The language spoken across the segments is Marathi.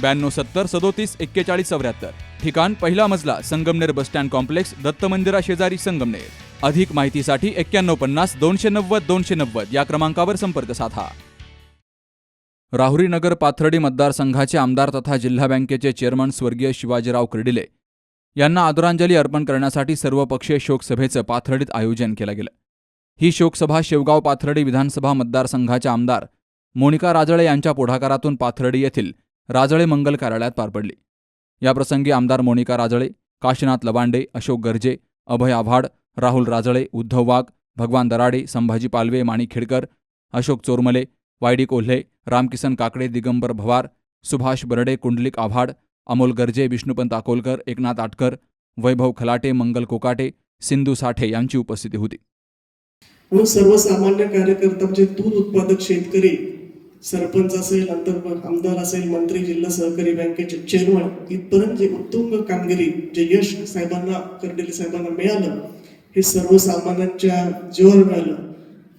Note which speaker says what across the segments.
Speaker 1: ब्याण्णव सत्तर सदोतीस एक्केचाळीस चौऱ्याहत्तर. ठिकाण पहिला मजला Sangamner bus stand complex Datta मंदिरा शेजारी संगमनेर. अधिक माहितीसाठी एक्क्याण्णव पन्नास दोनशे नव्वद दोनशे नव्वद या क्रमांकावर संपर्क साधा. राहुरी नगर पाथर्डी मतदारसंघाचे आमदार तथा जिल्हा बँकेचे चेअरमन स्वर्गीय शिवाजीराव क्रिडिले यांना आदरांजली अर्पण करण्यासाठी सर्वपक्षीय शोकसभेचं पाथर्डीत आयोजन केलं गेलं. ही शोकसभा शेवगाव पाथर्डी विधानसभा मतदारसंघाच्या आमदार मोनिका राजळे यांच्या पुढाकारातून पाथर्डी येथील राजळे मंगल कार्यालयात पार पडली. याप्रसंगी आमदार मोनिका राजळे काशीनाथ लवांडे अशोक गर्जे अभय आव्हाड राहुल राजळे उद्धव वाघ भगवान दराडे संभाजी पालवे माणी खेडकर अशोक चोरमले वाय डी कोल्हे रामकिसन काकडे दिगंबर भवार सुभाष बर्डे कुंडलिक आव्हाड अमोल गर्जे विष्णुपंत अकोलकर एकनाथ आटकर वैभव खलाटे मंगल कोकाटे सिंधू साठे यांची उपस्थिती होती.
Speaker 2: सर्वसामान्य कार्यकर्ता म्हणजे दूध उत्पादक शेतकरी सरपंच असेल नंतर आमदार असेल मंत्री जिल्हा सहकारी बँकेचे चेअरमन इथपर्यंत जे उत्तुंग कामगिरी जे यश साहेबांना कर्डिले साहेबांना मिळालं हे सर्वसामान्यांच्या जीवावर मिळालं.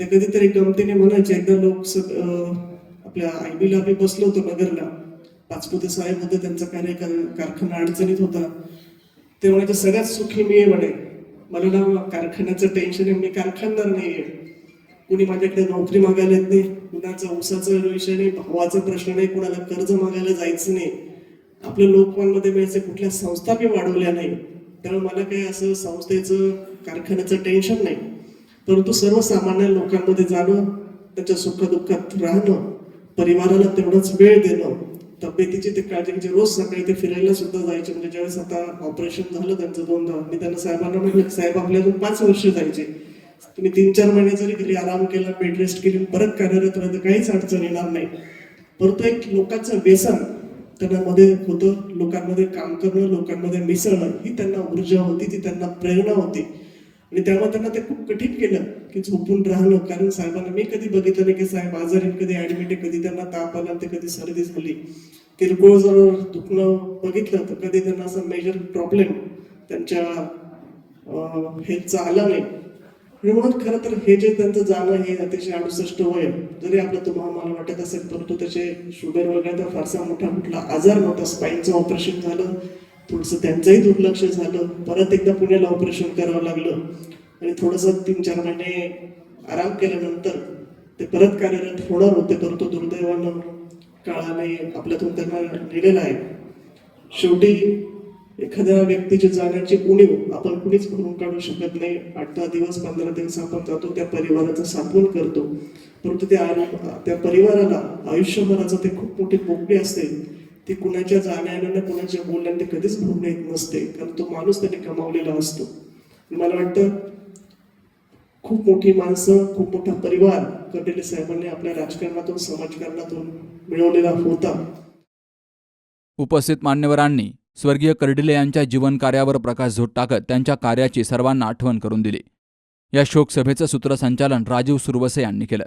Speaker 2: ते कधीतरी गमतीने म्हणायचे एकदा लोक आपल्या आय आपल्या आयबीला आम्ही बसलो होतो नगरला. पाचपुते साहेब होते त्यांचा कार्य कारखाना अडचणीत होता. ते म्हणायचे सगळ्यात सुखी मी आहे म्हणे. मला ना कारखान्याचं टेन्शन आहे मी कारखानदार नाही आहे कुणी माझ्याकडे नोकरी मागायला येत नाही कुणाचा उसाचा विषय नाही भावाचा प्रश्न नाही कुणाला कर्ज मागायला जायचं नाही. आपल्या लोकमानमध्ये मिळायचं कुठल्या संस्था मी वाढवल्या नाही. त्यामुळे मला काही असं संस्थेचं कारखान्याचं टेन्शन नाही. परंतु सर्वसामान्य लोकांमध्ये जाणं त्यांच्या सुखदुःखात राहणं परिवाराला तेवढाच वेळ देणं तब्येतीची ते काळजी घ्यायची. रोज सकाळी ते फिरायला सुद्धा जायचे. म्हणजे ज्यावेळेस आता ऑपरेशन झालं त्यांचं दोनदा. मी त्यांना साहेबांना म्हटलं साहेब आपल्याजून पाच वर्ष जायचे. तुम्ही तीन चार महिने जरी घरी आराम केला बेड रेस्ट केली परत कार्यरत राहिलं काहीच अडचण येणार नाही. परंतु एक लोकांचं व्यसन त्यांना मध्ये होतं लोकांमध्ये काम करणं लोकांमध्ये मिसळणं ही त्यांना ऊर्जा होती ती त्यांना प्रेरणा होती. आणि त्यामुळे त्यांना ते खूप कठीण केलं की झोपून राहणं. कारण साहेबांना मी कधी बघितलं नाही की साहेब आजारी कधी ऍडमिट आहे कधी त्यांना ताप आला ते कधी सर्दी झाली किरकोळ जर दुखणं बघितलं तर कधी त्यांना असं मेजर प्रॉब्लेम त्यांच्या हेल्थचा आला नाही. म्हणून खरं तर हे जे त्यांचं जाणं हे अतिशय अडुसष्ट वय जरी आपलं तुम्हाला मला वाटत असेल परंतु त्याचे शुगर वगैरे तर फारसा मोठा कुठला आजार नव्हता. स्पाईनचं ऑपरेशन झालं थोडंसं त्यांचंही दुर्लक्ष झालं परत एकदा पुण्याला ऑपरेशन करावं लागलं. आणि थोडंसं तीन चार महिने आराम केल्यानंतर ते परत कार्यरत होणार होते परंतु दुर्दैवानं काळाने आपल्यातून त्यांना नेलेलं आहे. शेवटी एखाद्या व्यक्तीची जाण्याची उणीव आपण कुणीच भरून काढू शकत नाही. आठ दहा दिवस पंधरा दिवस आपण जातो त्या परिवाराचा साथवण करतो. परंतु त्या त्या परिवाराला आयुष्यभराचं ते खूप मोठी पोकळी असते. ती कुणाच्या जाण्यानं कुणाच्या बोलण्याने कधीच भरून येत नसते. कारण तो माणूस त्याने कमावलेला असतो. मला वाटतं खूप मोठी माणसं खूप मोठा परिवार कटेले साहेबांनी आपल्या राजकारणातून समाजकारणातून मिळवलेला होता.
Speaker 1: उपस्थित मान्यवरांनी स्वर्गीय कर्डिले यांच्या जीवनकार्यावर प्रकाशझोत टाकत त्यांच्या कार्याची सर्वांना आठवण करून दिली. या शोकसभेचं सूत्रसंचालन राजीव सुरवसे यांनी केलं.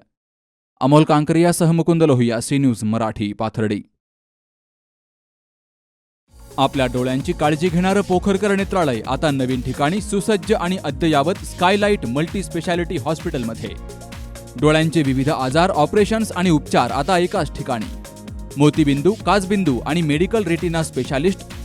Speaker 1: अमोल कांकरियासह मुकुंद लोहिया सी न्यूज मराठी पाथर्डी. आपल्या डोळ्यांची काळजी घेणारं पोखरकर नेत्रालय आता नवीन ठिकाणी सुसज्ज आणि अद्ययावत स्कायलाइट मल्टी स्पेशालिटी हॉस्पिटलमध्ये. डोळ्यांचे विविध आजार ऑपरेशन्स आणि उपचार आता एकाच ठिकाणी. मोतीबिंदू काचबिंदू आणि medical retina specialist